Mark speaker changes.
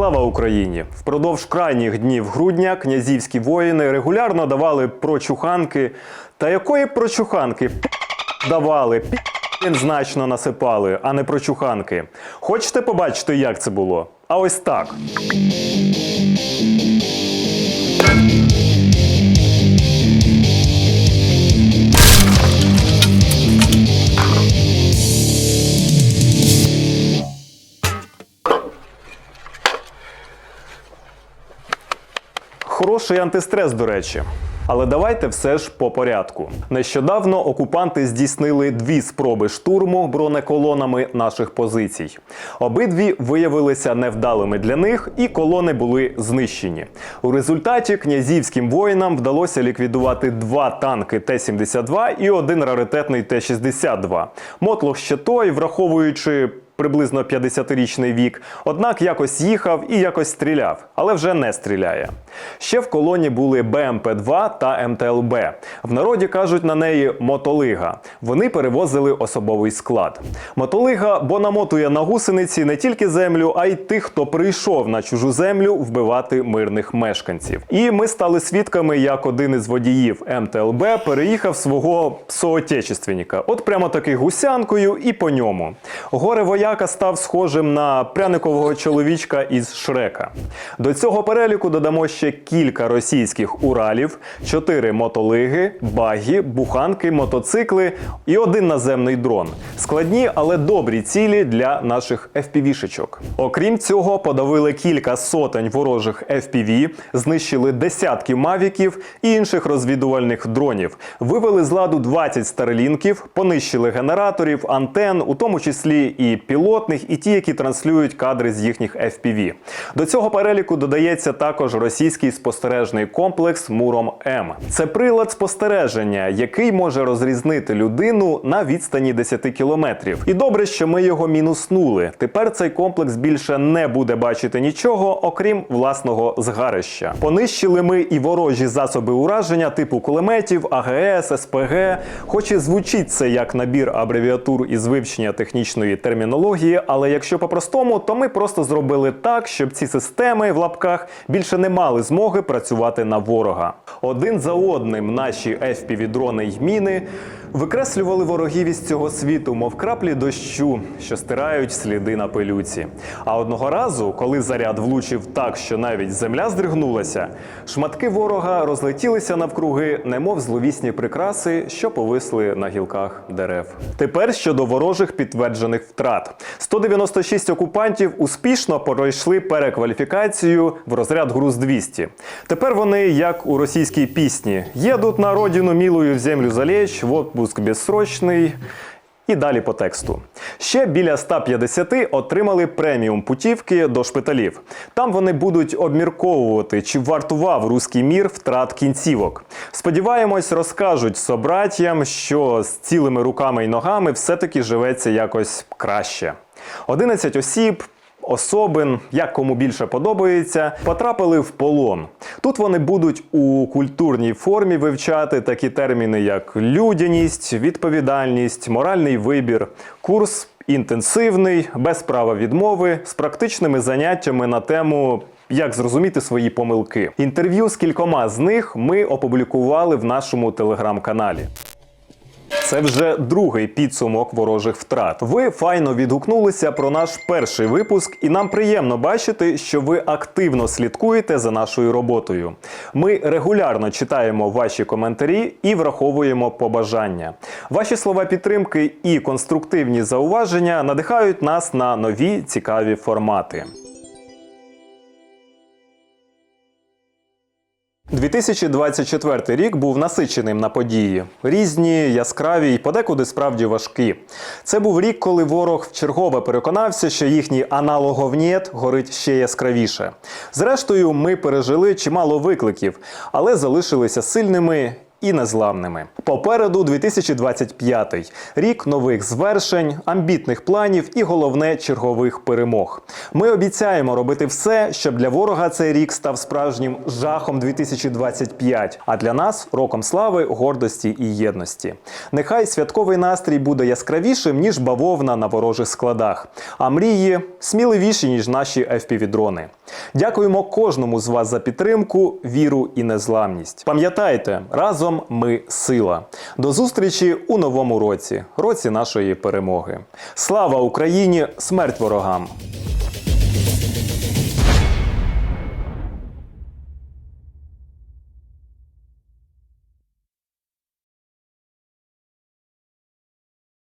Speaker 1: Слава Україні! Впродовж крайніх днів грудня князівські воїни регулярно давали прочуханки. Та якої прочуханки давали? Значно насипали, а не прочуханки. Хочете побачити, як це було? А ось так. Хороший антистрес, до речі. Але давайте все ж по порядку. Нещодавно окупанти здійснили дві спроби штурму бронеколонами наших позицій. Обидві виявилися невдалими для них, і колони були знищені. У результаті князівським воїнам вдалося ліквідувати два танки Т-72 і один раритетний Т-62. Мотлох ще той, враховуючи приблизно 50-річний вік, однак якось їхав і якось стріляв, але вже не стріляє. Ще в колоні були БМП-2 та МТЛБ. В народі кажуть на неї мотолига. Вони перевозили особовий склад. Мотолига бо намотує на гусениці не тільки землю, а й тих, хто прийшов на чужу землю вбивати мирних мешканців. І ми стали свідками, як один із водіїв МТЛБ переїхав свого соотечественника. От прямо таки гусянкою і по ньому. Горе вояка став схожим на пряникового чоловічка із Шрека. До цього переліку додамо ще кілька російських уралів, чотири мотолиги, багі, буханки, мотоцикли і один наземний дрон. Складні, але добрі цілі для наших FPV-шечок. Окрім цього, подавили кілька сотень ворожих FPV, знищили десятки мавіків і інших розвідувальних дронів, вивели з ладу 20 старлінків, понищили генераторів, антен, у тому числі і пілотних, і ті, які транслюють кадри з їхніх FPV. До цього переліку додається також російський спостережний комплекс Муром М. Це прилад спостереження, який може розрізнити людину на відстані 10 кілометрів. І добре, що ми його мінуснули. Тепер цей комплекс більше не буде бачити нічого, окрім власного згарища. Понищили ми і ворожі засоби ураження типу кулеметів, АГС, СПГ. Хоч і звучить це як набір абревіатур із вивчення технічної термінології, але якщо по-простому, то ми просто зробили так, щоб ці системи в лапках більше не мали змоги працювати на ворога. Один за одним наші FPV-дрони й міни викреслювали ворогів із цього світу, мов краплі дощу, що стирають сліди на пилюці. А одного разу, коли заряд влучив так, що навіть земля здригнулася, шматки ворога розлетілися навкруги, немов зловісні прикраси, що повисли на гілках дерев. Тепер щодо ворожих підтверджених втрат: 196 окупантів успішно пройшли перекваліфікацію в розряд груз 200. Тепер вони, як у російській пісні, їдуть на родину милую в землю залечь, в отпуск безсрочний. І далі по тексту. Ще біля 150 отримали преміум путівки до шпиталів. Там вони будуть обмірковувати, чи вартував руський мір втрат кінцівок. Сподіваємось, розкажуть собратьям, що з цілими руками і ногами все-таки живеться якось краще. 11 осіб. Особин, як кому більше подобається, потрапили в полон. Тут вони будуть у культурній формі вивчати такі терміни, як людяність, відповідальність, моральний вибір, курс інтенсивний, без права відмови, з практичними заняттями на тему. Як зрозуміти свої помилки? Інтерв'ю з кількома з них ми опублікували в нашому телеграм-каналі. Це вже другий підсумок ворожих втрат. Ви файно відгукнулися про наш перший випуск, і нам приємно бачити, що ви активно слідкуєте за нашою роботою. Ми регулярно читаємо ваші коментарі і враховуємо побажання. Ваші слова підтримки і конструктивні зауваження надихають нас на нові цікаві формати. 2024 рік був насиченим на події, різні, яскраві й подекуди справді важкі. Це був рік, коли ворог вчергове переконався, що їхній аналоговнєт горить ще яскравіше. Зрештою, ми пережили чимало викликів, але залишилися сильними і незламними. Попереду 2025 рік нових звершень, амбітних планів і головне чергових перемог. Ми обіцяємо робити все, щоб для ворога цей рік став справжнім жахом 2025, а для нас роком слави, гордості і єдності. Нехай святковий настрій буде яскравішим ніж бавовна на ворожих складах, а мрії сміливіші ніж наші FPV-дрони. Дякуємо кожному з вас за підтримку, віру і незламність. Пам'ятайте, разом ми сила. До зустрічі у новому році, році нашої перемоги. Слава Україні! Смерть ворогам!